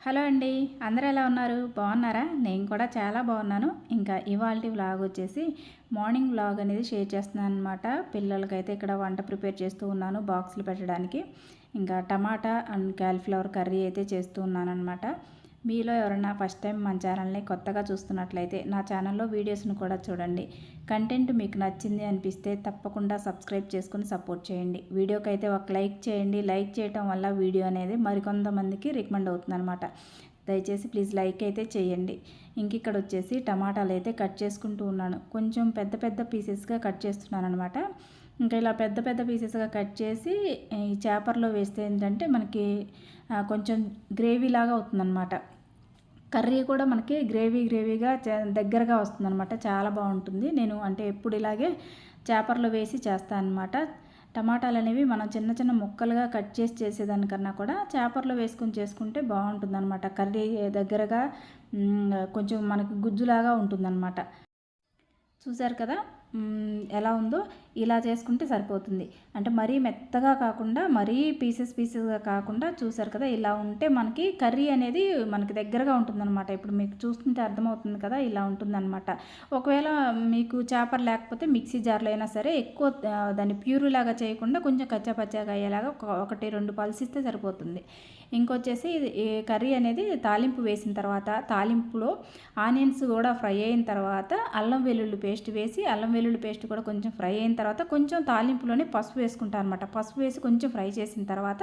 Hello అండి అందరూ ఎలా ఉన్నారు? బాగున్నారా? నేను కూడా చాలా బాగున్నాను. ఇంకా ఇవాళ వ్లాగ్ వచ్చేసి మార్నింగ్ వ్లాగ్ అనేది షేర్ చేస్తున్నాను అనమాట పిల్లలకైతే ఇక్కడ వంట ప్రిపేర్ చేస్తూ ఉన్నాను బాక్సులు పెట్టడానికి. ఇంకా టమాటా అండ్ క్యాలిఫ్లవర్ కర్రీ అయితే చేస్తూ ఉన్నాను అనమాట మీలో ఎవరైనా ఫస్ట్ టైం మన ఛానల్ని కొత్తగా చూస్తున్నట్లయితే నా ఛానల్లో వీడియోస్ను కూడా చూడండి. కంటెంట్ మీకు నచ్చింది అనిపిస్తే తప్పకుండా సబ్స్క్రైబ్ చేసుకుని సపోర్ట్ చేయండి. వీడియోకి అయితే ఒక లైక్ చేయండి. లైక్ చేయటం వల్ల వీడియో అనేది మరికొంతమందికి రికమెండ్ అవుతుందన్నమాట. దయచేసి ప్లీజ్ లైక్ అయితే చేయండి. ఇంక ఇక్కడ వచ్చేసి టమాటాలు అయితే కట్ చేసుకుంటూ ఉన్నాను. కొంచెం పెద్ద పెద్ద పీసెస్గా కట్ చేస్తున్నాను అనమాట ఇంకా ఇలా పెద్ద పెద్ద పీసెస్గా కట్ చేసి ఈ చేపర్లో వేస్తే ఏంటంటే మనకి కొంచెం గ్రేవీ లాగా అవుతుందన్నమాట. కర్రీ కూడా మనకి గ్రేవీ గ్రేవీగా దగ్గరగా వస్తుందన్నమాట. చాలా బాగుంటుంది. నేను అంటే ఎప్పుడు ఇలాగే చేపర్లు వేసి చేస్తాను అనమాట టమాటాలు అనేవి మనం చిన్న చిన్న ముక్కలుగా కట్ చేసి చేసేదానికన్నా కూడా చేపర్లో వేసుకొని చేసుకుంటే బాగుంటుంది అనమాట కర్రీ దగ్గరగా కొంచెం మనకి గుజ్జులాగా ఉంటుందన్నమాట. చూసారు కదా? ఎలా ఉందో? ఇలా చేసుకుంటే సరిపోతుంది. అంటే మరీ మెత్తగా కాకుండా మరీ పీసెస్ పీసెస్గా కాకుండా చూసారు కదా ఇలా ఉంటే మనకి కర్రీ అనేది మనకి దగ్గరగా ఉంటుందన్నమాట. ఇప్పుడు మీకు చూస్తుంటే అర్థమవుతుంది కదా ఇలా ఉంటుందన్నమాట. ఒకవేళ మీకు చేపలు లేకపోతే మిక్సీ జార్లో అయినా సరే ఎక్కువ దాన్ని ప్యూరులాగా చేయకుండా కొంచెం కచ్చాపచ్చాగా అయ్యేలాగా ఒకటి రెండు పల్సిస్తే సరిపోతుంది. ఇంకొచ్చేసి ఈ కర్రీ అనేది తాలింపు వేసిన తర్వాత తాలింపులో ఆనియన్స్ కూడా ఫ్రై అయిన తర్వాత అల్లం వెల్లుల్లి పేస్ట్ వేసి అల్లం వెల్లుల్లి పేస్ట్ కూడా కొంచెం ఫ్రై అయిన తర్వాత తర్వాత కొంచెం తాలింపులోనే పసుపు వేసుకుంటాను అనమాట పసుపు వేసి కొంచెం ఫ్రై చేసిన తర్వాత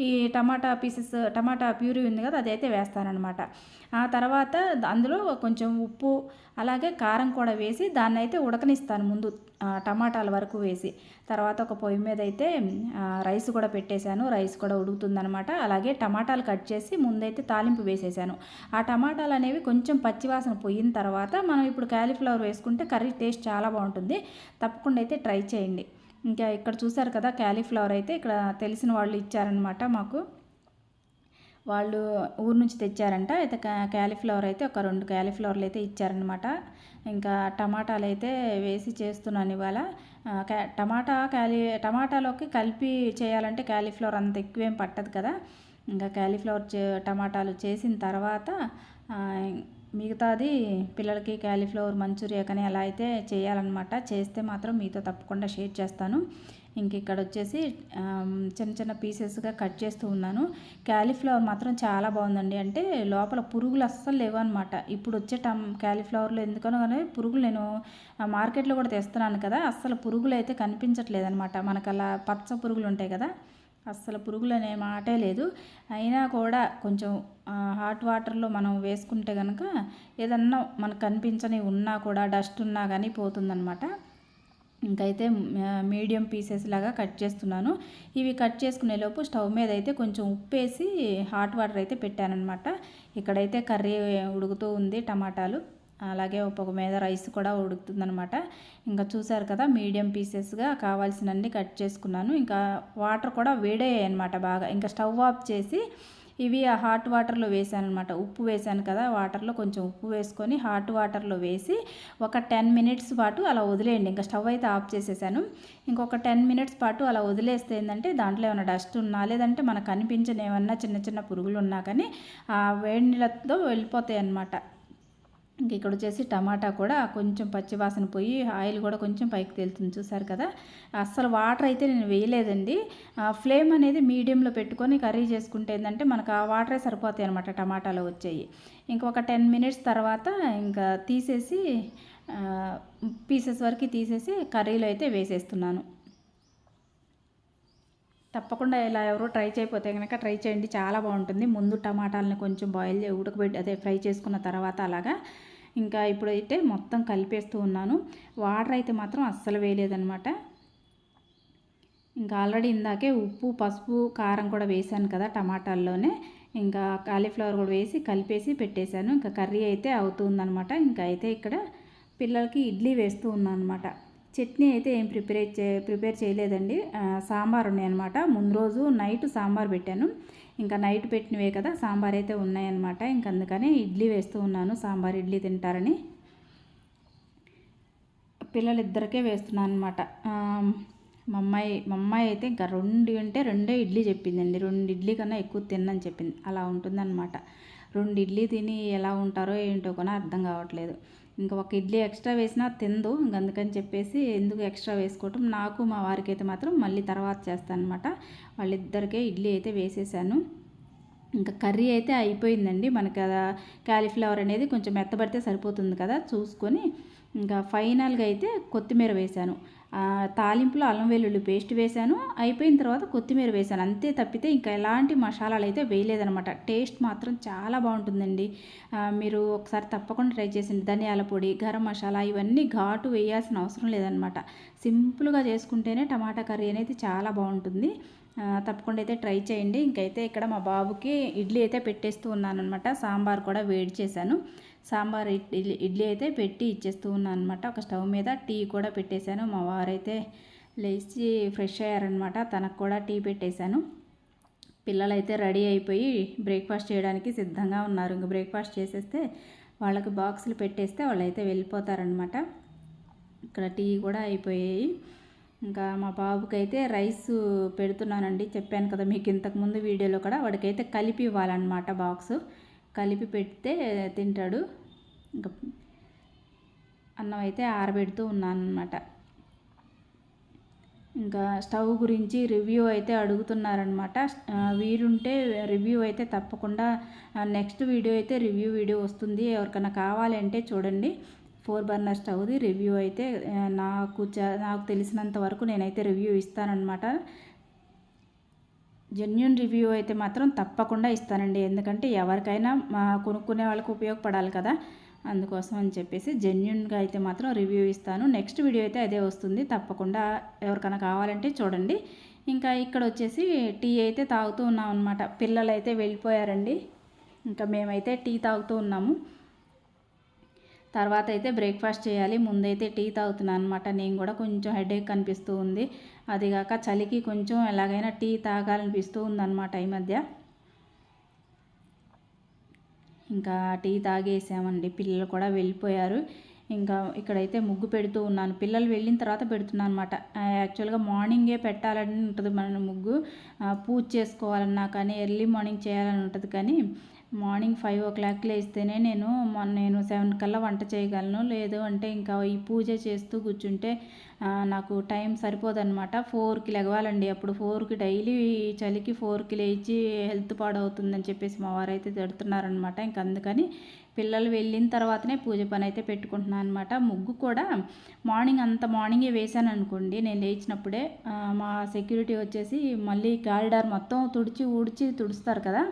ఈ టమాటా పీసెస్ టమాటా ప్యూరీ ఉంది కదా అదైతే వేస్తానమాట ఆ తర్వాత అందులో కొంచెం ఉప్పు అలాగే కారం కూడా వేసి దాన్ని అయితే ఉడకనిస్తాను ముందు. టమాటాల వరకు వేసి తర్వాత ఒక పొయ్యి మీద అయితే రైస్ కూడా పెట్టేశాను. రైస్ కూడా ఉడుకుతుందనమాట అలాగే టమాటాలు కట్ చేసి ముందైతే తాలింపు వేసేసాను. ఆ టమాటాలు అనేవి కొంచెం పచ్చివాసన పోయిన తర్వాత మనం ఇప్పుడు క్యాలీఫ్లవర్ వేసుకుంటే కర్రీ టేస్ట్ చాలా బాగుంటుంది. తప్పకుండా అయితే ట్రై చేయండి. ఇంకా ఇక్కడ చూసారు కదా క్యాలీఫ్లవర్ అయితే ఇక్కడ తెలిసిన వాళ్ళు ఇచ్చారనమాట మాకు. వాళ్ళు ఊరు నుంచి తెచ్చారంట. అయితే క్యాలీఫ్లవర్ అయితే ఒక రెండు క్యాలీఫ్లవర్లు అయితే ఇచ్చారనమాట ఇంకా టమాటాలు అయితే వేసి చేస్తున్నాను ఇవాళ. టమాటా క్యాలీ టమాటాలోకి కలిపి చేయాలంటే క్యాలీఫ్లవర్ అంత ఎక్కువేం పట్టదు కదా. ఇంకా క్యాలీఫ్లవర్ టమాటాలు చేసిన తర్వాత మిగతాది పిల్లలకి క్యాలీఫ్లవర్ మంచూరియా కానీ అలా అయితే చేయాలన్నమాట. చేస్తే మాత్రం మీతో తప్పకుండా షేర్ చేస్తాను. ఇంక ఇక్కడ వచ్చేసి చిన్న చిన్న పీసెస్గా కట్ చేస్తూ ఉన్నాను. క్యాలీఫ్లవర్ మాత్రం చాలా బాగుందండి. అంటే లోపల పురుగులు అస్సలు లేవు అనమాట ఇప్పుడు వచ్చే టమ్ క్యాలీఫ్లవర్లో ఎందుకనో కానీ పురుగులు నేను మార్కెట్లో కూడా తెస్తున్నాను కదా. అస్సలు పురుగులు అయితే కనిపించట్లేదు అనమాట మనకు అలా పచ్చ పురుగులు ఉంటాయి కదా. అస్సలు పురుగులు అనే మాటే లేదు. అయినా కూడా కొంచెం హాట్ వాటర్లో మనం వేసుకుంటే కనుక ఏదన్నా మనకు కనిపించని ఉన్నా కూడా డస్ట్ ఉన్నా కానీ పోతుందనమాట ఇంకైతే మీడియం పీసెస్ లాగా కట్ చేస్తున్నాను. ఇవి కట్ చేసుకునే లోపు స్టవ్ మీద అయితే కొంచెం ఉప్పు వేసి హాట్ వాటర్ అయితే పెట్టానమాట ఇక్కడైతే కర్రీ ఉడుకుతూ ఉంది టమాటాలు. అలాగే ఒక మీద రైస్ కూడా ఉడుకుతుందనమాట ఇంకా చూసారు కదా మీడియం పీసెస్గా కావాల్సినన్ని కట్ చేసుకున్నాను. ఇంకా వాటర్ కూడా వేడయ్యాయి అనమాట బాగా. ఇంకా స్టవ్ ఆఫ్ చేసి ఇవి ఆ హాట్ వాటర్లో వేసాను అనమాట ఉప్పు వేసాను కదా వాటర్లో కొంచెం ఉప్పు వేసుకొని హాట్ వాటర్లో వేసి ఒక టెన్ మినిట్స్ పాటు అలా వదిలేయండి. ఇంకా స్టవ్ అయితే ఆఫ్ చేసేసాను. ఇంకొక టెన్ మినిట్స్ పాటు అలా వదిలేస్తే ఏంటంటే దాంట్లో ఏమైనా డస్ట్ ఉన్నా లేదంటే మనకు కనిపించిన ఏమన్నా చిన్న చిన్న పురుగులు ఉన్నా కానీ ఆ వేడి నీళ్ళతో వెళ్ళిపోతాయి అన్నమాట ఇంక ఇక్కడ వచ్చేసి టమాటా కూడా కొంచెం పచ్చివాసన పోయి ఆయిల్ కూడా కొంచెం పైకి తేలుతుంది చూసారు కదా. అస్సలు వాటర్ అయితే నేను వేయలేదండి. ఫ్లేమ్ అనేది మీడియంలో పెట్టుకొని కర్రీ చేసుకుంటే ఏంటంటే మనకు ఆ వాటరే సరిపోతాయి అనమాట టమాటాలో వచ్చాయి. ఇంకొక టెన్ మినిట్స్ తర్వాత ఇంకా తీసేసి పీసెస్ వరకు తీసేసి కర్రీలో అయితే వేసేస్తున్నాను. తప్పకుండా ఇలా ఎవరో ట్రై చేయకపోతే కనుక ట్రై చేయండి. చాలా బాగుంటుంది. ముందు టమాటాలని కొంచెం బాయిల్ ఉడకబెట్టి అదే ఫ్రై చేసుకున్న తర్వాత అలాగా ఇంకా ఇప్పుడైతే మొత్తం కలిపేస్తూ ఉన్నాను. వాటర్ అయితే మాత్రం అస్సలు వేయలేదనమాట ఇంకా ఆల్రెడీ ఇందాకే ఉప్పు పసుపు కారం కూడా వేసాను కదా టమాటాల్లోనే. ఇంకా కాలీఫ్లవర్ కూడా వేసి కలిపేసి పెట్టేశాను. ఇంకా కర్రీ అయితే అవుతుందనమాట ఇంకా అయితే ఇక్కడ పిల్లలకి ఇడ్లీ వేస్తూ ఉన్నాను అనమాట చట్నీ అయితే ఏం ప్రిపేర్ చే ప్రిపేర్ చేయలేదండి. సాంబార్ ఉన్నాయన్నమాట. ముందు రోజు నైట్ సాంబార్ పెట్టాను. ఇంకా నైట్ పెట్టినవే కదా సాంబార్ అయితే ఉన్నాయన్నమాట. ఇంక అందుకని ఇడ్లీ వేస్తూ ఉన్నాను. సాంబార్ ఇడ్లీ తింటారని. పిల్లలిద్దరికే వేస్తున్నాను అనమాట మా అమ్మాయి మా అమ్మాయి అయితే ఇంకా రెండు అంటే రెండే ఇడ్లీ చెప్పిందండి. రెండు ఇడ్లీ కన్నా ఎక్కువ తిన్నని చెప్పింది. అలా ఉంటుందన్నమాట. రెండు ఇడ్లీ తిని ఎలా ఉంటారో ఏంటో కూడా అర్థం కావట్లేదు. ఇంకా ఒక ఇడ్లీ ఎక్స్ట్రా వేసినా తిందు. ఇంక అందుకని చెప్పేసి ఎందుకు ఎక్స్ట్రా వేసుకోవటం? నాకు మా వారికి అయితే మాత్రం మళ్ళీ తర్వాత చేస్తాను అనమాట వాళ్ళిద్దరికే ఇడ్లీ అయితే వేసేసాను. ఇంకా కర్రీ అయితే అయిపోయిందండి. మనకి క్యాలీఫ్లవర్ అనేది కొంచెం మెత్తబడితే సరిపోతుంది కదా చూసుకొని. ఇంకా ఫైనల్గా అయితే కొత్తిమీర వేశాను తాలింపులో అల్లం వెల్లుల్లి పేస్ట్ వేశాను. అయిపోయిన తర్వాత కొత్తిమీర వేశాను. అంతే తప్పితే ఇంకా ఎలాంటి మసాలాలు అయితే వేయలేదనమాట టేస్ట్ మాత్రం చాలా బాగుంటుందండి. మీరు ఒకసారి తప్పకుండా ట్రై చేసింది ధనియాల పొడి గరం మసాలా ఇవన్నీ ఘాటు వేయాల్సిన అవసరం లేదనమాట సింపుల్గా చేసుకుంటేనే టమాటా కర్రీ అనేది చాలా బాగుంటుంది. తప్పకుండా అయితే ట్రై చేయండి. ఇంకైతే ఇక్కడ మా బాబుకి ఇడ్లీ అయితే పెట్టేస్తూ ఉన్నాను అనమాట సాంబార్ కూడా వేడి చేశాను. సాంబార్ ఇడ్లీ ఇడ్లీ అయితే పెట్టి ఇచ్చేస్తూ ఉన్నాను అనమాట ఒక స్టవ్ మీద టీ కూడా పెట్టేశాను. మా వారైతే లేచి ఫ్రెష్ అయ్యారనమాట తనకు కూడా టీ పెట్టేశాను. పిల్లలైతే రెడీ అయిపోయి బ్రేక్ఫాస్ట్ చేయడానికి సిద్ధంగా ఉన్నారు. ఇంక బ్రేక్ఫాస్ట్ చేసేస్తే వాళ్ళకి బాక్సులు పెట్టేస్తే వాళ్ళైతే వెళ్ళిపోతారనమాట ఇక్కడ టీ కూడా అయిపోయాయి. ఇంకా మా బాబుకైతే రైస్ పెడుతున్నానండి. చెప్పాను కదా మీకు ఇంతకుముందు వీడియోలో కూడా. వాడికైతే కలిపి ఇవ్వాలన్నమాట బాక్స్. కలిపి పెడితే తింటాడు. ఇంకా అన్నం అయితే ఆరబెడుతూ ఉన్నాను అనమాట ఇంకా స్టవ్ గురించి రివ్యూ అయితే అడుగుతున్నారనమాట వీరుంటే రివ్యూ అయితే తప్పకుండా నెక్స్ట్ వీడియో అయితే రివ్యూ వీడియో వస్తుంది. ఎవరికైనా కావాలి అంటే చూడండి. ఫోర్ బర్నర్ స్టవ్ది రివ్యూ అయితే నాకు నాకు తెలిసినంత వరకు నేనైతే రివ్యూ ఇస్తానన్నమాట. జెన్యున్ రివ్యూ అయితే మాత్రం తప్పకుండా ఇస్తానండి. ఎందుకంటే ఎవరికైనా మా కొనుక్కునే వాళ్ళకి ఉపయోగపడాలి కదా. అందుకోసం అని చెప్పేసి జెన్యున్గా అయితే మాత్రం రివ్యూ ఇస్తాను. నెక్స్ట్ వీడియో అయితే అదే వస్తుంది. తప్పకుండా ఎవరికైనా కావాలంటే చూడండి. ఇంకా ఇక్కడ వచ్చేసి టీ అయితే తాగుతూ ఉన్నాం అనమాట పిల్లలు అయితే వెళ్ళిపోయారండి. ఇంకా మేమైతే టీ తాగుతూ ఉన్నాము. తర్వాత అయితే బ్రేక్ఫాస్ట్ చేయాలి. ముందైతే టీ తాగుతున్నాను అనమాట నేను కూడా కొంచెం హెడేక్ కనిపిస్తూ ఉంది. అదిగాక చలికి కొంచెం ఎలాగైనా టీ తాగాలనిపిస్తూ ఉందన్నమాట ఈ మధ్య. ఇంకా టీ తాగేసామండి. పిల్లలు కూడా వెళ్ళిపోయారు. ఇంకా ఇక్కడైతే ముగ్గు పెడుతూ ఉన్నాను. పిల్లలు వెళ్ళిన తర్వాత పెడుతున్నాను అనమాట యాక్చువల్గా మార్నింగే పెట్టాలని ఉంటుంది మన ముగ్గు. పూజ చేసుకోవాలన్నా కానీ ఎర్లీ మార్నింగ్ చేయాలని ఉంటుంది కానీ మార్నింగ్ ఫైవ్ ఓ క్లాక్ లేస్తేనే నేను నేను సెవెన్ కల్లా వంట చేయగలను. లేదు అంటే ఇంకా ఈ పూజ చేస్తూ కూర్చుంటే నాకు టైం సరిపోదన్నమాట. ఫోర్కి లెగవాలండి అప్పుడు ఫోర్కి డైలీ చలికి ఫోర్కి లేచి హెల్త్ పాడవుతుందని చెప్పేసి మా వారైతే తిడుతున్నారనమాట ఇంక అందుకని పిల్లలు వెళ్ళిన తర్వాతనే పూజ పని అయితే పెట్టుకుంటున్నాను అనమాట ముగ్గు కూడా మార్నింగ్ అంత మార్నింగే వేసాను అనుకోండి. నేను లేచినప్పుడే మా సెక్యూరిటీ వచ్చేసి మళ్ళీ గాలిడార్ మొత్తం తుడిచి ఊడ్చి తుడుస్తారు కదా.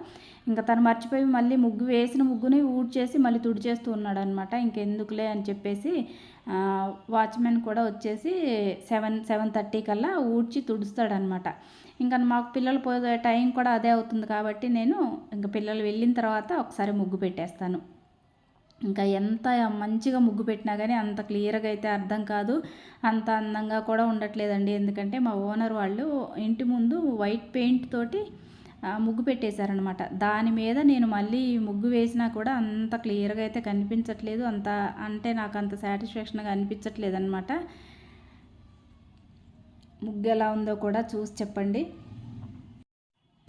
ఇంకా తను మర్చిపోయి మళ్ళీ ముగ్గు వేసిన ముగ్గుని ఊడ్చేసి మళ్ళీ తుడిచేస్తూ ఉన్నాడు అనమాట ఇంకెందుకులే అని చెప్పేసి వాచ్మెన్ కూడా వచ్చేసి సెవెన్ సెవెన్ థర్టీ కల్లా ఊడ్చి తుడుస్తాడనమాట ఇంకా మాకు పిల్లలు పోయే టైం కూడా అదే అవుతుంది కాబట్టి నేను ఇంకా పిల్లలు వెళ్ళిన తర్వాత ఒకసారి ముగ్గు పెట్టేస్తాను. ఇంకా ఎంత మంచిగా ముగ్గు పెట్టినా కానీ అంత క్లియర్గా అయితే అర్థం కాదు. అంత అందంగా కూడా ఉండట్లేదండి. ఎందుకంటే మా ఓనర్ వాళ్ళు ఇంటి ముందు వైట్ పెయింట్ తోటి ముగ్గు పెట్టేశారనమాట దాని మీద నేను మళ్ళీ ముగ్గు వేసినా కూడా అంత క్లియర్గా అయితే కనిపించట్లేదు. అంత అంటే నాకు అంత సాటిస్ఫాక్షన్గా అనిపించట్లేదు అనమాట ముగ్గు ఎలా ఉందో కూడా చూసి చెప్పండి.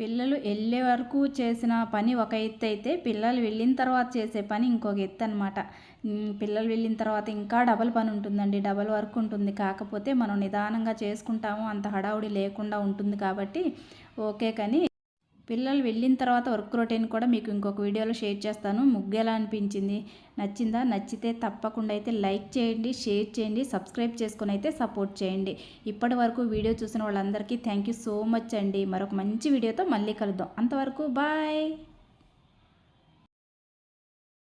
పిల్లలు వెళ్ళే వరకు చేసిన పని ఒక ఎత్తు అయితే పిల్లలు వెళ్ళిన తర్వాత చేసే పని ఇంకొక ఎత్తు అనమాట పిల్లలు వెళ్ళిన తర్వాత ఇంకా డబల్ పని ఉంటుందండి. డబల్ వర్క్ ఉంటుంది. కాకపోతే మనం నిదానంగా చేసుకుంటాము. అంత హడావుడి లేకుండా ఉంటుంది కాబట్టి ఓకే కానీ పిల్లలు వెళ్ళిన తర్వాత వర్క్ రొటీన్ కూడా మీకు ఇంకొక వీడియోలో షేర్ చేస్తాను. ముగ్గు ఎలా అనిపించింది. నచ్చిందా? నచ్చితే తప్పకుండా అయితే లైక్ చేయండి షేర్ చేయండి సబ్స్క్రైబ్ చేసుకుని అయితే సపోర్ట్ చేయండి. ఇప్పటి వరకు వీడియో చూసిన వాళ్ళందరికీ థ్యాంక్ యూ సో మచ్ అండి. మరొక మంచి వీడియోతో మళ్ళీ కలుద్దాం. అంతవరకు బాయ్!